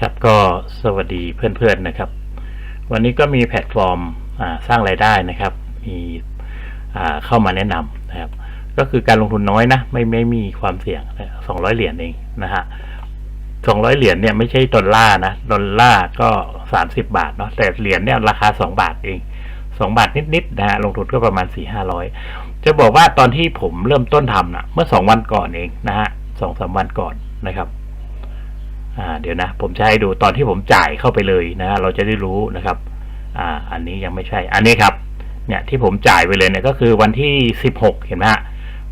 ครับก็สวัสดีเพื่อนๆนะครับ วันนี้ก็มีแพลตฟอร์มสร้างรายได้นะครับ มีเข้ามาแนะนำนะครับ ก็คือการลงทุนน้อยนะไม่ไม่มีความเสี่ยงสองร้อยเหรียญเองนะฮะสองร้อยเหรียญเนี่ยไม่ใช่ดอลลาร์นะดอลลาร์ก็สามสิบาทเนาะแต่เหรียญเนี่ยราคาสองบาทเองสองบาทนิดๆนะฮะลงทุนก็ประมาณสี่ห้าร้อยจะบอกว่าตอนที่ผมเริ่มต้นทำนะเมื่อสองวันก่อนเองนะฮะสองสามวันก่อนนะครับ อ่าเดี๋ยวนะ ผมจะให้ดูตอนที่ผมจ่ายเข้าไปเลยนะฮะเราจะได้รู้นะครับอ่าอันนี้ยังไม่ใช่อันนี้ครับเนี่ยที่ผมจ่ายไปเลยเนี่ยก็คือวันที่สิบหกเห็นไหมฮะ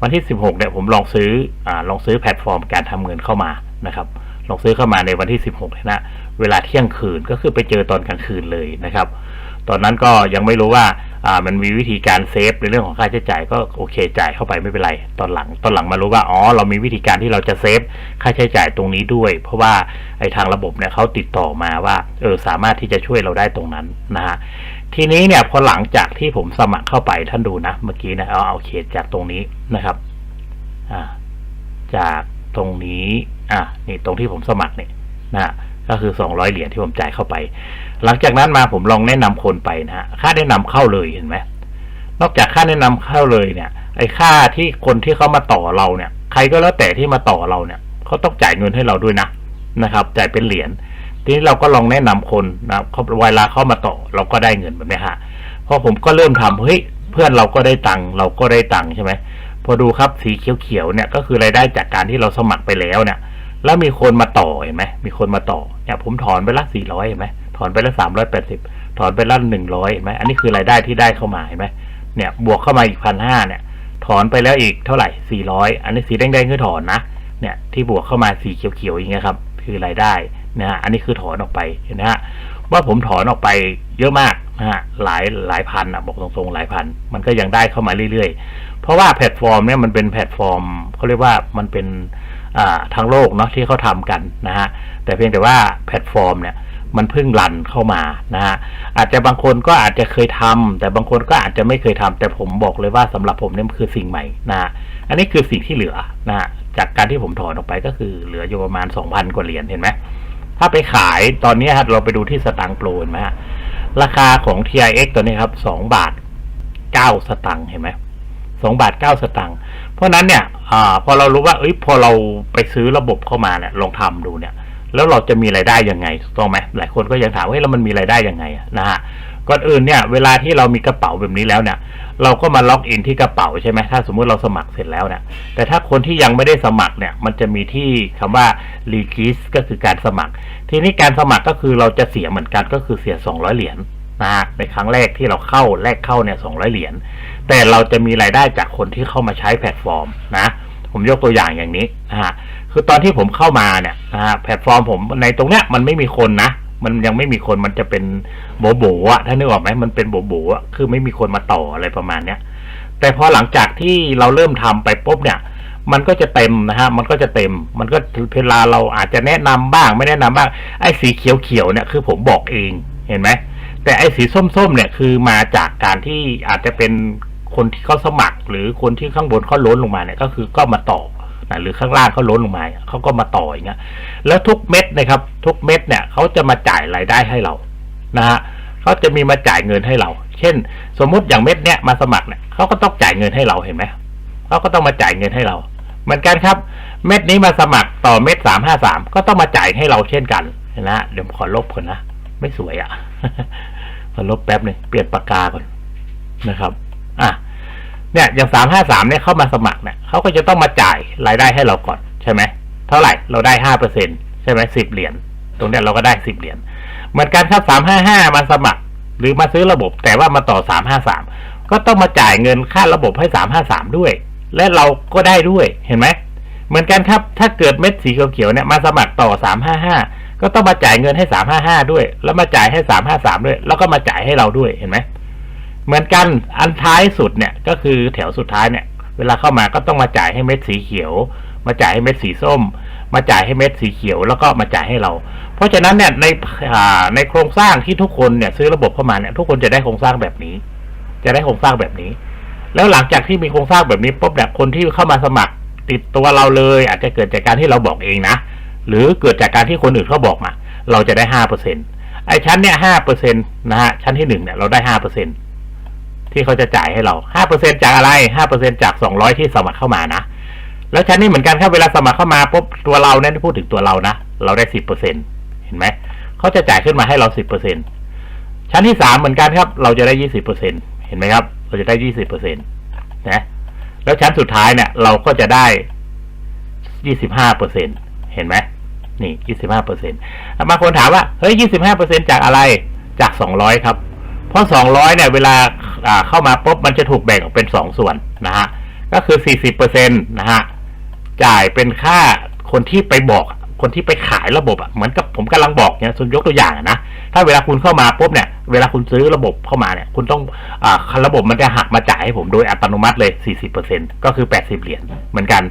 วันที่สิบหกเนี่ยผมลองซื้ออ่าลองซื้อแพลตฟอร์มการทำเงินเข้ามานะครับลองซื้อเข้ามาในวันที่สิบหกนะเวลาเที่ยงคืนก็คือไปเจอตอนกลางคืนเลยนะครับ ตอนนั้นก็ยังไม่รู้ว่า อ่ามันมีวิธีการเซฟในเรื่องของค่าใช้จ่ายก็โอเคจ่ายเข้าไปไม่เป็นไร ตอนหลังตอนหลังมารู้ว่าอ๋อเรามีวิธีการที่เราจะเซฟค่าใช้จ่ายตรงนี้ด้วย เพราะว่าไอ้ทางระบบเนี่ยเขาติดต่อมาว่าเออสามารถที่จะช่วยเราได้ตรงนั้นนะฮะทีนี้เนี่ยพอหลังจากที่ผมสมัครเข้าไปท่านดูนะ เมื่อกี้นะเอาเอาเขตจากตรงนี้นะครับอ่าจากตรงนี้อะนี่ตรงที่ผมสมัครเนี่ยนะฮะ ก็คือสองร้อยเหรียญที่ผมจ่ายเข้าไป หลังจากนั้นมาผมลองแนะนำคนไปนะฮะค่าแนะนำเข้าเลยเห็นไหมนอกจากค่าแนะนำเข้าเลยเนี่ย ไอ้ค่าที่คนที่เขามาต่อเราเนี่ย ใครก็แล้วแต่ที่มาต่อเราเนี่ยเขาต้องจ่ายเงินให้เราด้วยนะนะครับ จ่ายเป็นเหรียญทีนี้เราก็ลองแนะนำคนนะเขาเวลาเข้ามาต่อเราก็ได้เงินแบบนี้ฮะพอผมก็เริ่มทำเฮ้ยเพื่อนเราก็ได้ตังค์เราก็ได้ตังค์ใช่ไหมพอดูครับสีเขียวๆเนี่ยก็คือรายได้จากการที่เราสมัครไปแล้วเนี่ย แล้วมีคนมาต่อเห็นไหมมีคนมาต่อเนี่ยผมถอนไปละสี่ร้อยเห็นไหมถอนไปละสามร้อยแปดสิบถอนไปละหนึ่งร้อยเห็นไหมอันนี้คือรายได้ที่ได้เข้ามาเห็นไหมเนี่ยบวกเข้ามาอีกพันห้าเนี่ย ถอนไปแล้วอีกเท่าไหร่สี่ร้อยอันนี้สีแดงๆคือถอนนะเนี่ยที่บวกเข้ามาสีเขียวๆอย่างเงี้ยครับคือรายได้นะฮะอันนี้คือถอนออกไปเห็นไหมฮะว่าผมถอนออกไปเยอะมากนะฮะหลายหลายพันอะบอกตรงๆหลายพัน มันก็ยังได้เข้ามาเรื่อยๆ เพราะว่าแพลตฟอร์มเนี่ยมันเป็นแพลตฟอร์มเขาเรียกว่ามันเป็น ทางโลกเนาะที่เขาทำกันนะฮะแต่เพียงแต่ว่าแพลตฟอร์มเนี่ยมันเพิ่งรันเข้ามานะฮะอาจจะบางคนก็อาจจะเคยทำแต่บางคนก็อาจจะไม่เคยทำแต่ผมบอกเลยว่าสำหรับผมเนี่ยมันคือสิ่งใหม่นะฮะอันนี้คือสิ่งที่เหลือนะฮะจากการที่ผมถอนออกไปก็คือเหลืออยู่ประมาณสองพันกว่าเหรียญเห็นไหมถ้าไปขายตอนนี้ครับเราไปดูที่สตางค์โปรเห็นไหมฮะราคาของ TIX ตัวนี้ครับสองบาทเก้าสตางค์เห็นไหมสองบาทเก้าสตางค์ เพราะนั้นเนี่ยอ่าพอเรารู้ว่าเอ้ยพอเราไปซื้อระบบเข้ามาเนี่ยลองทำดูเนี่ย แล้วเราจะมีรายได้ยังไงถูกต้องไหมหลายคนก็ยังถามว่าเฮ้ยแล้วมันมีรายได้ยังไงนะฮะก่อนอื่นเนี่ยเวลาที่เรามีกระเป๋าแบบนี้แล้วเนี่ย เราก็มาล็อกอินที่กระเป๋าใช่ไหมถ้าสมมุติเราสมัครเสร็จแล้วเนี่ยแต่ถ้าคนที่ยังไม่ได้สมัครเนี่ย มันจะมีที่คำว่า r e g i s ก็คือการสมัคร ทีนี้การสมัครก็คือเราจะเสียเหมือนกันก็คือเสีย 200 เหรียญ นะฮะในครั้งแรกที่เราเข้าแรกเข้าเนี่ย200เหรียญแต่เราจะมีรายได้จากคนที่เข้ามาใช้แพลตฟอร์มนะผมยกตัวอย่างอย่างนี้นะฮะคือตอนที่ผมเข้ามาเนี่ยนะฮะแพลตฟอร์มผมในตรงเนี้ยมันไม่มีคนนะมันยังไม่มีคนมันจะเป็นโบโบอะถ้านึกออกไหมมันเป็นโบโบอะคือไม่มีคนมาต่ออะไรประมาณเนี้ยแต่พอหลังจากที่เราเริ่มทำไปปุ๊บเนี่ย มันก็จะเต็มนะฮะ มันก็จะเต็ม มันก็เวลาเราอาจจะแนะนำบ้าง ไม่แนะนำบ้าง ไอ้สีเขียวๆเนี่ยคือผมบอกเอง เห็นไหม แต่ไอ้สีส้มๆเนี่ยคือมาจากการที่อาจจะเป็นคนที่เขาสมัคร หรือคนที่ข้างบนเขาล้นลงมาเนี่ยก็คือก็มาต่อนะหรือข้างล่างเขาล้นลงมาเขาก็มาต่ออย่างเงี้ยแล้วทุกเม็ดนะครับ ทุกเม็ดเนี่ยเขาจะมาจ่ายรายได้ให้เรานะฮะเขาจะมีมาจ่ายเงินให้เรา เช่น สมมุติอย่างเม็ดเนี้ยมาสมัครเนี่ยเขาก็ต้องจ่ายเงินให้เราเห็นไหมเขาก็ต้องมาจ่ายเงินให้เรา เหมือนกันครับ เม็ดนี้มาสมัครต่อเม็ดสามห้าสามก็ต้องมาจ่ายให้เราเช่นกันนะเดี๋ยวขอลบก่อนนะไม่สวยอะ่ะ ลบแป๊บหนึ่งเปลี่ยนปากกาก่อนนะครับ อะเนี่ยอย่างสามห้าสามเนี่ยเข้ามาสมัครเนี่ยเขาก็จะต้องมาจ่ายรายได้ให้เราก่อนใช่ไหมเท่าไหร่เราได้ห้าเปอร์เซ็นใช่ไหมสิบเหรียญตรงเนี้ยเราก็ได้สิบเหรียญเหมือนกันครับสามห้าห้ามาสมัคร หรือมาซื้อระบบ แต่ว่ามาต่อสามห้าสามก็ต้องมาจ่ายเงินค่าระบบให้สามห้าสามด้วย และเราก็ได้ด้วยเห็นไหมเหมือนกันครับถ้าเกิดเม็ดสีเขียวๆเนี่ยมาสมัครต่อสามห้าห้า ก็ต้องมาจ่ายเงินให้สามห้าห้าด้วย แล้วมาจ่ายให้สามห้าสามด้วย แล้วก็มาจ่ายให้เราด้วยเห็นไหมเหมือนกันอันท้ายสุดเนี่ยก็คือแถวสุดท้ายเนี่ย เวลาเข้ามาก็ต้องมาจ่ายให้เม็ดสีเขียว มาจ่ายให้เม็ดสีส้ม มาจ่ายให้เม็ดสีเขียว แล้วก็มาจ่ายให้เรา เพราะฉะนั้นเนี่ยในอ่าในโครงสร้างที่ทุกคนเนี่ยซื้อระบบเข้ามาเนี่ยทุกคนจะได้โครงสร้างแบบนี้ จะได้โครงสร้างแบบนี้ แล้วหลังจากที่มีโครงสร้างแบบนี้ปุ๊บเนี่ยคนที่เข้ามาสมัครติดตัวเราเลย อาจจะเกิดจากการที่เราบอกเองนะ หรือเกิดจากการที่คนอื่นเขาบอกมา เราจะได้ห้าเปอร์เซ็นไอ้ชั้นเนี่ยห้าเปอร์เซ็นตนะฮะชั้นที่หนึ่งเนี่ยเราได้ห้าเปอร์เซ็นที่เขาจะจ่ายให้เราห้าเปอร์เซ็นจากอะไรห้าเปอร์เซ็นจากสองร้อยที่สมัครเข้ามานะแล้วชั้นนี้เหมือนกันครับเวลาสมัครเข้ามาปุ๊บตัวเราเนี่ยพูดถึงตัวเรานะเราได้สิบเปอร์เซ็นเห็นไหมเขาจะจ่ายขึ้นมาให้เราสิบเปอร์เซ็นชั้นที่สามเหมือนกันครับ เราจะได้ยี่สิบเปอร์เซ็นเห็นไหมครับ เราจะได้ยี่สิบเปอร์เซ็นตนะแล้วชั้นสุดท้ายเนี่ย เราก็จะได้ยี่สิบห้าเปอร์เซ็นเห็นไหม นี่ยี่สิบห้าเปอร์เซ็นต์บางคนถามว่า เฮ้ยยี่สิบห้าเปอร์เซ็นจากอะไร จากสองร้อยครับ เพราะสองร้อยเนี่ย เวลาเข้ามาปุ๊บ มันจะถูกแบ่งออกเป็นสองส่วนนะฮะ ก็คือสี่สิบเปอร์เซ็นต์นะฮะ จ่ายเป็นค่าคนที่ไปบอก คนที่ไปขายระบบอะ เหมือนกับผมกำลังบอกเนี่ยส่วนยกตัวอย่างนะ ถ้าเวลาคุณเข้ามาปุ๊บเนี่ย เวลาคุณซื้อระบบเข้ามาเนี่ย คุณต้องอ่าระบบมันจะหักมาจ่ายให้ผมโดยอัตโนมัติเลย40%ก็คือ80เหรียญเหมือนกัน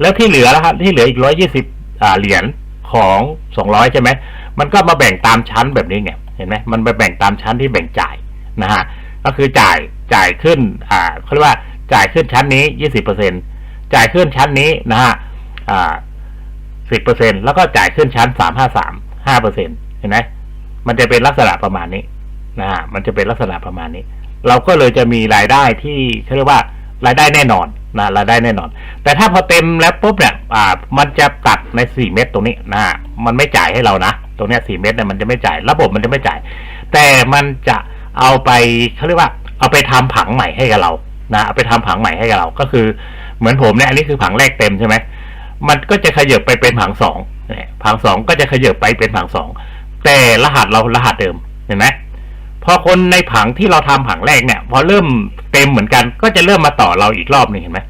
แล้วที่เหลือแล้วครับที่เหลืออีก120อ่าเหรียญ ของ200ใช่ไหมมันก็มาแบ่งตามชั้นแบบนี้ไงเห็นไหมมันไปแบ่งตามชั้นที่แบ่งจ่ายนะฮะก็คือจ่ายจ่ายขึ้นอ่าเขาเรียกว่าจ่ายขึ้นชั้นนี้ยี่สิบเปอร์เซ็นจ่ายขึ้นชั้นนี้นะฮะอ่าสิบเปอร์เซ็นแล้วก็จ่ายขึ้นชั้นสามห้าสามห้าเปอร์เซ็นเห็นไหมมันจะเป็นลักษณะประมาณนี้นะฮะมันจะเป็นลักษณะประมาณนี้ เราก็เลยจะมีรายได้ที่เขาเรียกว่ารายได้แน่นอน นะรายได้แน่นอน แต่ถ้าพอเต็มแล้วปุ๊บเนี่ยอ่ามันจะตัดในสี่เม็ดตรงนี้นะฮะมันไม่จ่ายให้เรานะ ตรงเนี้ยสี่เม็ดเนี่ยมันจะไม่จ่าย ระบบมันจะไม่จ่าย แต่มันจะเอาไปเขาเรียกว่าเอาไปทำผังใหม่ให้กับเรานะเอาไปทำผังใหม่ให้กับเรา ก็คือเหมือนผมเนี่ยอันนี้คือผังแรกเต็มใช่ไหมมันก็จะขยับไปเป็นผังสองผังสองก็จะขยับไปเป็นผังสองแต่รหัสเรารหัสเดิมเห็นไหมพอคนในผังที่เราทำผังแรกเนี่ย พอเริ่ม เต็มเหมือนกัน ก็จะเริ่มมาต่อเราอีกรอบหนึ่งเห็นไหม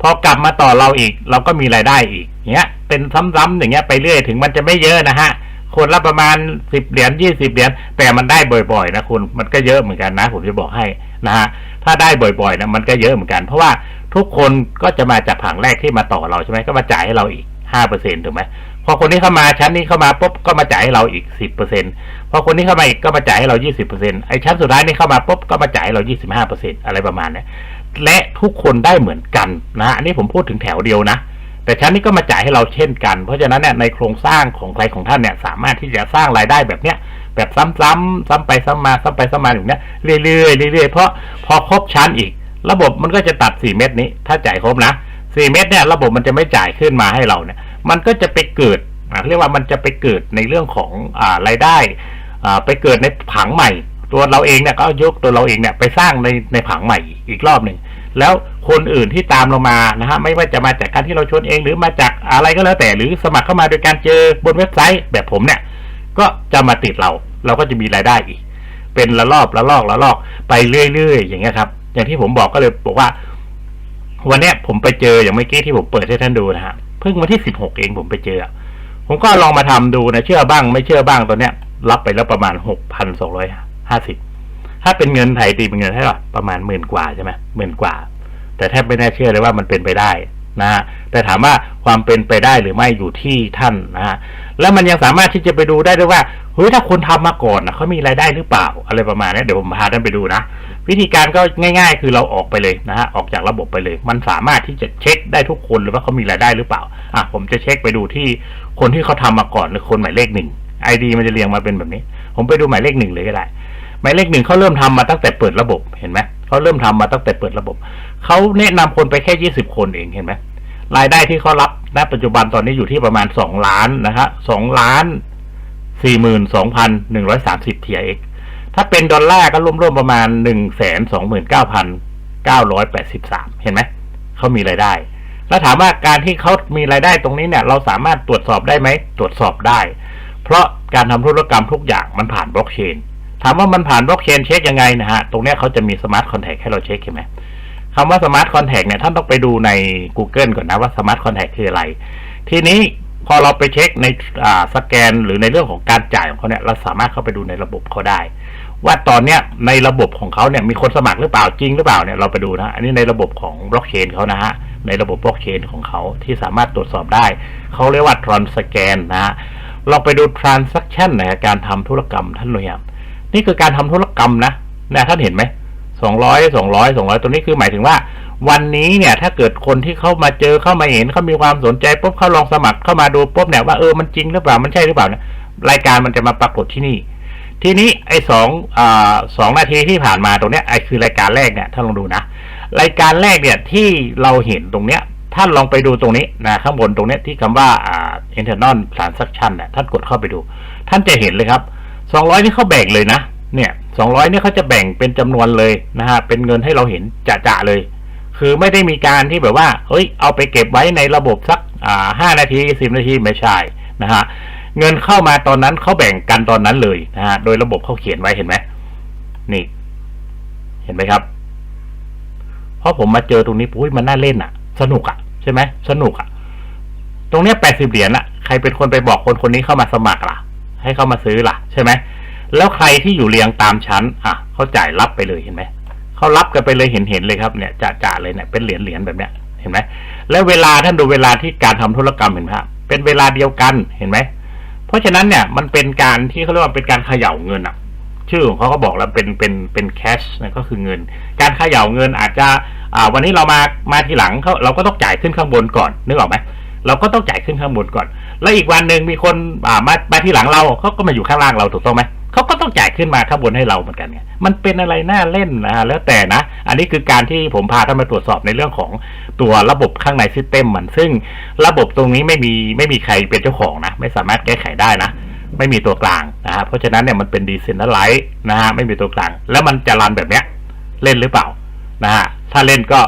พอกลับมาต่อเราอีก เราก็มีรายได้อีกเนี้ย เป็นซ้ำๆอย่างเงี้ยไปเรื่อยถึงมันจะไม่เยอะนะฮะคนละประมาณสิบเหรียญยี่สิบเหรียญแต่มันได้บ่อยๆ นะคุณมันก็เยอะเหมือนกันนะ ผมจะบอกให้นะฮะถ้าได้บ่อยๆนะมันก็เยอะเหมือนกัน เพราะว่าทุกคนก็จะมาจากผังแรกที่มาต่อเราใช่ไหมก็มาจ่ายให้เราอีกห้าเปอร์เซ็นต์ถูกไหม พอคนนี้เข้ามาชั้นนี้เข้ามาปุ๊บก็มาจ่ายให้เราอีกสิบเปอร์เซ็นพอคนนี้เข้ามาอีกก็มาจ่ายให้เรายี่สิบเปอร์เซ็นไอ้ชั้นสุดท้ายนี่เข้ามาปุ๊บก็มาจ่ายให้เรายี่สิบห้าเปอร์เซ็นอะไรประมาณนี้และทุกคนได้เหมือนกันนะอันนี้ผมพูดถึงแถวเดียวนะ แต่ชั้นนี้ก็มาจ่ายให้เราเช่นกัน เพราะฉะนั้นเนี่ยในโครงสร้างของใครของท่านเนี่ยสามารถที่จะสร้างรายได้แบบเนี้ยแบบซ้ำๆซ้ำไปซ้ำมาซ้ำไปซ้ำมาอย่างเนี้ยเรื่อยๆเรื่อยๆเพราะพอครบชั้นอีก ระบบมันก็จะตัดสี่เม็ดนี้ ถ้าจ่ายครบนะสี่เม็ดเนี่ยระบบมันจะไม่จ่ายขึ้นมาให้เราเนี่ย มันก็จะไปเกิดเรียกว่ามันจะไปเกิดในเรื่องของอ่ารายได้อ่าไปเกิดในผังใหม่ ตัวเราเองเนี่ยก็ยกตัวเราเองเนี่ยไปสร้างในในผังใหม่อีกรอบหนึ่งแล้วคนอื่นที่ตามเรามานะฮะไม่ว่าจะมาจากการที่เราชวนเองหรือมาจากอะไรก็แล้วแต่หรือสมัครเข้ามาโดยการเจอบนเว็บไซต์แบบผมเนี่ย ก็จะมาติดเรา เราก็จะมีรายได้อีก เป็นละลอบละลอกละลอกไปเรื่อยๆอย่างเงี้ยครับ อย่างที่ผมบอกก็เลยบอกว่า วันเนี้ยผมไปเจออย่างเมื่อกี้ที่ผมเปิดให้ท่านดูนะฮะ เพิ่งวันที่สิบหกเองผมไปเจอ ผมก็ลองมาทำดูนะ เชื่อบ้างไม่เชื่อบ้างตอนเนี้ย รับไปแล้วประมาณหกพันสองร้อยห้าสิบถ้าเป็นเงินไทยตีเป็นเงินเท่าไหร่ประมาณหมื่นกว่าใช่ไหมหมื่นกว่า แต่แทบไม่น่าเชื่อเลยว่ามันเป็นไปได้นะฮะแต่ถามว่าความเป็นไปได้หรือไม่อยู่ที่ท่านนะฮะแล้วมันยังสามารถที่จะไปดูได้ด้วยว่าเฮ้ยถ้าคนทำมาก่อนนะเขามีรายได้หรือเปล่าอะไรประมาณนี้เดี๋ยวผมพาท่านไปดูนะ วิธีการก็ง่าย ๆ คือเราออกไปเลยนะฮะออกจากระบบไปเลย มันสามารถที่จะเช็คได้ทุกคนเลยว่าเขามีรายได้หรือเปล่าอะผมจะเช็คไปดูที่คนที่เขาทำมาก่อนหรือคนหมายเลขหนึ่งไอดีมันจะเรียงมาเป็นแบบนี้ ผมไปดูหมายเลขหนึ่งเลยก็ได้หมายเลขหนึ่งเขาเริ่มทำมาตั้งแต่เปิดระบบเห็นไหมเขาเริ่มทำมาตั้งแต่เปิดระบบเขาแนะนำคนไปแค่ยี่สิบคนเองเห็นไหมรายได้ที่เขารับณปัจจุบันตอนนี้อยู่ที่ประมาณสองล้านนะฮะสองล้านสี่หมื่นสองพันหนึ่งร้อยสามสิบทีเอ ถ้าเป็นดอลลาร์ก็ร่วมๆประมาณหนึ่งแสนสองหมื่นเก้าพันเก้าร้อยแปดสิบสามเห็นไหม เขามีรายได้ แล้วถามว่าการที่เขามีรายได้ตรงนี้เนี่ย เราสามารถตรวจสอบได้ไหม ตรวจสอบได้ เพราะการทำธุรกรรมทุกอย่างมันผ่านบล็อกเชน ถามว่ามันผ่านบล็อกเชนเช็คยังไงนะฮะ ตรงเนี้ยเขาจะมีสมาร์ทคอนแทคให้เราเช็คเห็นไหมคำว่าสมาร์ทคอนแทคเนี่ย ท่านต้องไปดูใน Google ก่อนนะว่าสมาร์ทคอนแทคคืออะไร ทีนี้พอเราไปเช็คในสแกนหรือในเรื่องของการจ่ายของเขาเนี่ย เราสามารถเข้าไปดูในระบบเขาได้ ว่าตอนเนี้ยในระบบของเขาเนี่ยมีคนสมัครหรือเปล่าจริงหรือเปล่าเนี่ยเราไปดูนะอันนี้ในระบบของบล็อกเชนเขานะฮะในระบบบล็อกเชนของเขาที่สามารถตรวจสอบได้เขาเรียกว่าทรานสแกนนะฮะลองไปดู transaction นะการทำธุรกรรมท่านหน่วยนี่คือการทำธุรกรรมนะนะท่านเห็นไหมสองร้อยสองร้อยสองร้อยตัวนี้คือหมายถึงว่าวันนี้เนี่ยถ้าเกิดคนที่เข้ามาเจอเข้ามาเห็นเขามีความสนใจปุ๊บเขาลองสมัครเข้ามาดูปุ๊บเนี่ยว่าเออมันจริงหรือเปล่ามันใช่หรือเปล่าเนี่ยรายการมันจะมาปรากฏที่นี่ ทีนี้ไอ้สองอ่าสองนาทีที่ผ่านมาตรงเนี้ยไอ้คือรายการแรกเนี่ยท่านลองดูนะ รายการแรกเนี่ยที่เราเห็นตรงเนี้ยท่านลองไปดูตรงนี้นะข้างบนตรงเนี้ยที่คำว่าอ่า internal transaction เนี่ยท่านกดเข้าไปดู ท่านจะเห็นเลยครับสองร้อยนี่เขาแบ่งเลยนะ เนี่ยสองร้อยนี่เขาจะแบ่งเป็นจำนวนเลยนะฮะ เป็นเงินให้เราเห็นจะๆเลย คือไม่ได้มีการที่แบบว่า เฮ้ย เอาไปเก็บไว้ในระบบสักอ่าห้านาทีสิบนาทีไม่ใช่นะฮะ เงินเข้ามาตอนนั้นเขาแบ่งกันตอนนั้นเลยนะฮะโดยระบบเขาเขียนไว้เห็นไหมนี่ เห็นไหมครับเพราะผมมาเจอตรงนี้ปุ้ยมันน่าเล่นอะ สนุกอะใช่ไหมสนุกอะ ตรงเนี้ยแปดสิบเหรียญอะใครเป็นคนไปบอกคนคนนี้เข้ามาสมัครล่ะ ให้เข้ามาซื้อล่ะ ใช่ไหมแล้วใครที่อยู่เรียงตามชั้น อะเขาจ่ายรับไปเลยเห็นไหมเขารับกันไปเลยเห็นเห็นเลยครับเนี่ยจะจะเลยเนี่ยเป็นเหรียญเหรียญแบบเนี้ยเห็นไหมแล้วเวลาท่านดูเวลาที่การทำธุรกรรมเห็นไหมครับเป็นเวลาเดียวกันเห็นไหม ราะฉะนั้นเนี่ยมันเป็นการที่เขาเรียกว่าเป็นการเขย่าเงินอะ ชื่อของเขาก็บอกแล้วเป็นเป็นเป็นแคชนะก็คือเงิน การเขย่าเงินอาจจะอ่าวันนี้เรามามาทีหลังเขาเราก็ต้องจ่ายขึ้นข้างบนก่อนนึกออกไหมเราก็ต้องจ่ายขึ้นข้างบนก่อน แล้วอีกวันหนึ่งมีคนอ่ามามาทีหลังเราเขาก็มาอยู่ข้างล่างเราถูกต้องไหม เขาก็ต้องจ่ายขึ้นมาข้างบนให้เราเหมือนกันไงมันเป็นอะไรน่าเล่นนะแล้วแต่นะ อันนี้คือการที่ผมพาท่านมาตรวจสอบในเรื่องของตัวระบบข้างในซิสเต็มมันซึ่งระบบตรงนี้ไม่มีไม่มีใครเป็นเจ้าของนะ ไม่สามารถแก้ไขได้นะไม่มีตัวกลางนะฮะเพราะฉะนั้นเนี่ยมันเป็นดีเซนไลท์นะฮะไม่มีตัวกลาง แล้วมันจะรันแบบเนี้ยเล่นหรือเปล่านะฮะถ้าเล่นก็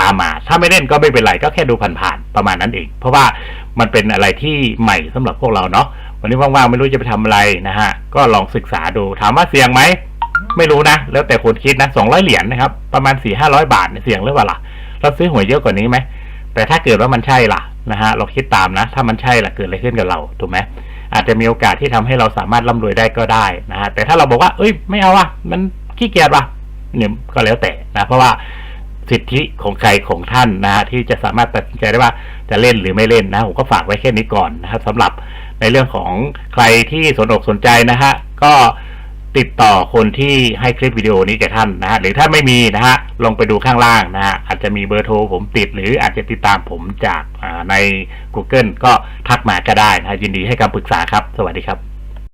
ตามมา ถ้าไม่เล่นก็ไม่เป็นไรก็แค่ดูผ่านๆประมาณนั้นเอง เพราะว่ามันเป็นอะไรที่ใหม่สำหรับพวกเราเนาะ วันนี้ว่างๆไม่รู้จะไปทำอะไรนะฮะ ก็ลองศึกษาดู ถามว่าเสี่ยงไหม ไม่รู้นะ แล้วแต่คนคิดนะสองร้อยเหรียญนะครับ ประมาณสี่ห้าร้อยบาทเสี่ยงหรือเปล่าล่ะ เราซื้อหวยเยอะกว่านี้ไหม แต่ถ้าเกิดว่ามันใช่ล่ะนะฮะ เราคิดตามนะ ถ้ามันใช่ล่ะเกิดอะไรขึ้นกับเรา ถูกไหมอาจจะมีโอกาสที่ทำให้เราสามารถร่ำรวยได้ก็ได้นะฮะ แต่ถ้าเราบอกว่า เอ้ย ไม่เอาว่ะ มันขี้เกียจว่ะเนี่ยก็แล้วแต่นะ เพราะว่าสิทธิของใครของท่านนะฮะที่จะสามารถตัดสินใจได้ว่าจะเล่นหรือไม่เล่นนะผมก็ฝากไว้แค่นี้ก่อนนะครับสำหรับ ในเรื่องของใครที่สนอกสนใจนะฮะก็ติดต่อคนที่ให้คลิปวิดีโอนี้แก่ท่านนะฮะหรือถ้าไม่มีนะฮะลงไปดูข้างล่างนะฮะอาจจะมีเบอร์โทรผมติด หรืออาจจะติดตามผมจากใน Google ก็ทักมาก็ได้นะฮะยินดีให้คำปรึกษาครับ สวัสดีครับ